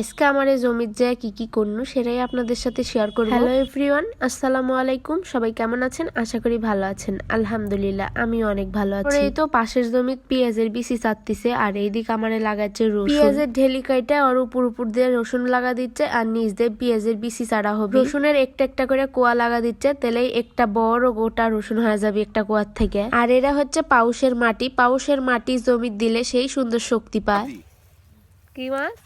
আজকে আমার এই জমির যায় কি কি করনু সেটাই আপনাদের সাথে শেয়ার করব। হ্যালো এভরিওয়ান আসসালামু আলাইকুম। সবাই কেমন আছেন? আশা করি ভালো আছেন। আলহামদুলিল্লাহ আমি অনেক ভালো আছি। এই তো পাশের জমিত পেঁয়াজের বিচি চাটতিছে আর এইদিক আমারে লাগাচ্ছে রসুন। পেঁয়াজের ঢেলি কাইটা আর উপর উপর দিয়ে রসুন লাগা দিচ্ছে আর নিচ দিয়ে পেঁয়াজের বিচি চারা হবে। রসুনের একটা একটা করে কোয়া লাগা দিচ্ছে তেলেই একটা বড় গোটা রসুন হয়ে যাবে একটা কোয়ার থেকে। আর এরা হচ্ছে পাউসের মাটি। পাউসের মাটি জমিত দিলে সেই সুন্দর শক্তি পায়। কি মাছ?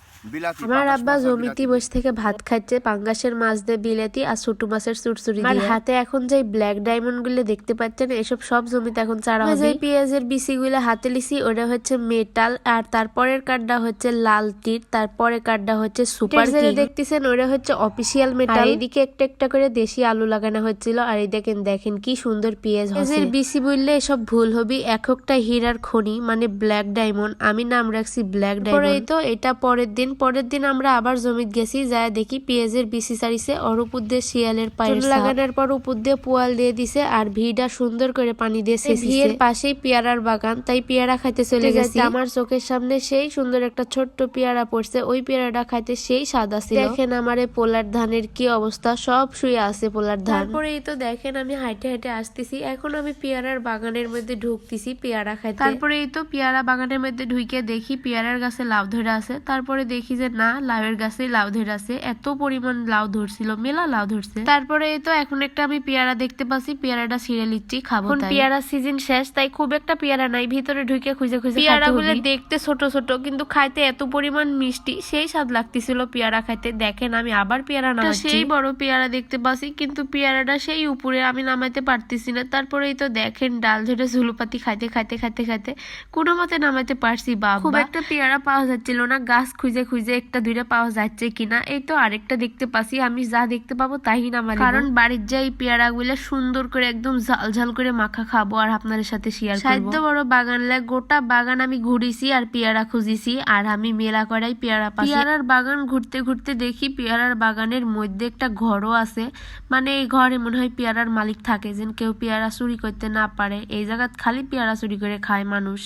আমার আব্বা জমিতে বসে থেকে ভাত খাচ্ছে পাঙ্গাসের মাছ দিয়ে বিলেতি আর ছোট মাছের চুরচুরি দিয়ে। হাতে এখন যে ব্ল্যাক ডায়মন্ডগুলো দেখতে পাচ্ছেন এসব সব জমিতে এখন চারা হবে যে পেঁয়াজের বিসি গুলো হাতে লিসি ওটা হচ্ছে মেটাল আর তারপরের কার্ডটা হচ্ছে লাল টির তারপরে কার্ডটা হচ্ছে সুপার কিং দেখতেছেন ওটা হচ্ছে অফিসিয়াল মেটাল এদিকে একটা একটা করে দেশি আলু লাগানো হচ্ছিল আর এই দেখেন দেখেন কি সুন্দর পেঁয়াজ পেঁয়াজের বিসি বললে এসব ভুল হবি এক একটা হীরার খনি মানে ব্ল্যাক ডায়মন্ড আমি নাম রাখছি ব্ল্যাক ডায়মন্ড তো এটা পরের দিন পরের দিন আমরা আবার জমিত গেছি যায় দেখি পেঁয়াজের বিসি সারিছে ওর উপর দিয়ে শিয়ালের পায়ের লাগানোর পর উপর দিয়ে পোয়াল দিয়ে দিছে আর ভিড়া সুন্দর করে পানি দিয়ে ভিড়ের পাশেই পেয়ারার বাগান তাই পেয়ারা খাইতে চলে গেছি। আমার চোখের সামনে সেই সুন্দর একটা ছোট্ট পেয়ারা পড়ছে ওই পেয়ারাটা খাইতে সেই সাদা ছিল। দেখেন আমার এই পোলার ধানের কি অবস্থা সব শুয়ে আছে পোলার ধান। তারপরে এই তো দেখেন আমি হাইটে হাইটে আসতেছি এখন আমি পেয়ারার বাগানের মধ্যে ঢুকতেছি পেয়ারা খাইতে। তারপরে এই তো পেয়ারা বাগানের মধ্যে ঢুকে দেখি পেয়ারার গাছে লাউ ধরে আছে তারপরে দেখি যে না লাউয়ের গাছে লাউ ধরে আছে এত পরিমাণ লাউ ধরছিল মেলা লাউ ধরছে। তারপরে তো এখন একটা আমি পেয়ারা দেখতে পাচ্ছি পেয়ারাটা ছিঁড়ে লিচ্ছি খাব পেয়ারা সিজন শেষ তাই খুব একটা পেয়ারা নাই ভিতরে ঢুকে খুঁজে খুঁজে পেয়ারা গুলো দেখতে ছোট ছোট কিন্তু খাইতে এত পরিমাণ মিষ্টি সেই স্বাদ লাগতেছিল পেয়ারা খাইতে। দেখেন আমি আবার পেয়ারা না সেই বড় পেয়ারা দেখতে পাচ্ছি কিন্তু পেয়ারাটা সেই উপরে আমি নামাইতে পারতেছি না। তারপরেই তো দেখেন ডাল ধরে ঝুলুপাতি খাইতে খাইতে খাইতে খাইতে কোনো মতে নামাইতে পারছি বাবা। খুব একটা পেয়ারা পাওয়া যাচ্ছিল না গাছ খুঁজে খুঁজে একটা দুইটা পাওয়া যাচ্ছে কিনা। এই তো আরেকটা দেখতে পাচ্ছি আমি যা দেখতে পাবো তাই নামাই কারণ বাড়ির যাই পেয়ারা গুলো সুন্দর করে একদম ঝাল ঝাল করে মাখা খাব আর আপনাদের সাথে শেয়ার করব। বড় বাগান লাগ গোটা বাগান আমি ঘুরিছি আর পেয়ারা খুঁজিছি আর আমি মেলা করাই পেয়ারা পাচ্ছি পেয়ারার বাগান ঘুরতে ঘুরতে দেখি পেয়ারার বাগানের মধ্যে একটা ঘরও আছে। মানে এই ঘরে মনে হয় পেয়ারার মালিক থাকে যেন কেউ পেয়ারা চুরি করতে না পারে। এই জায়গাত খালি পেয়ারা চুরি করে খায় মানুষ।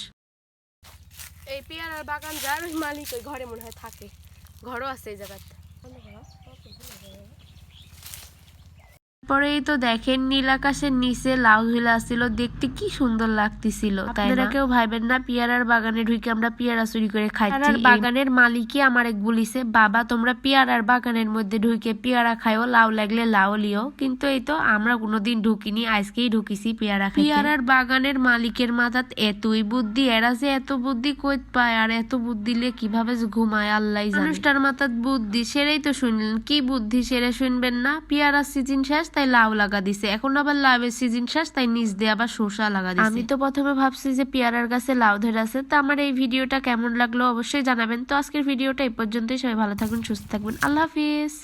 এই পেয়ারার বাগান যার ওই মালিক ওই ঘরে মনে হয় থাকে। ঘরও আছে এই জায়গাতে। পরেই তো দেখেন নীল আকাশের নিচে লাউ ঝুলে আসছিল। দেখতে কি সুন্দর লাগতেছিল তাই না? কেউ ভাইবেন না পেয়ারার বাগানে ঢুকে আমরা পেয়ারা চুরি করে খাইছি। বাগানের মালিকই আমার এক বলিছে বাবা তোমরা পেয়ারার বাগানের মধ্যে ঢুকে পেয়ারা খাইও লাউ লাগলে লাউ লিও। কিন্তু এই তো আমরা কোনোদিন ঢুকিনি আজকেই ঢুকিছি পেয়ারা খাই পেয়ারার বাগানের মালিকের মাথাত এতই বুদ্ধি এরা যে এত বুদ্ধি কইত পায় আর এত বুদ্ধি লে কীভাবে ঘুমায় আল্লাহ জানে। মানুষটার মাথাত বুদ্ধি সেটাই তো শুনলেন। কি বুদ্ধি সেরে শুনবেন না? পেয়ারা সিজন শেষ তাই লাউ লাগা দিছে। এখন আবার লাউয়ের সিজন শেষ, তাই নিচ দিয়ে আবার শসা লাগা দিছে। আমি তো প্রথমে ভাবছি যে পেয়ারার গাছে লাউ ধরে আছে, তো আমার এই ভিডিওটা কেমন লাগল অবশ্যই জানাবেন। তো আজকের ভিডিওটা এই পর্যন্তই, সবাই ভালো থাকবেন সুস্থ থাকবেন আল্লাহ হাফিজ।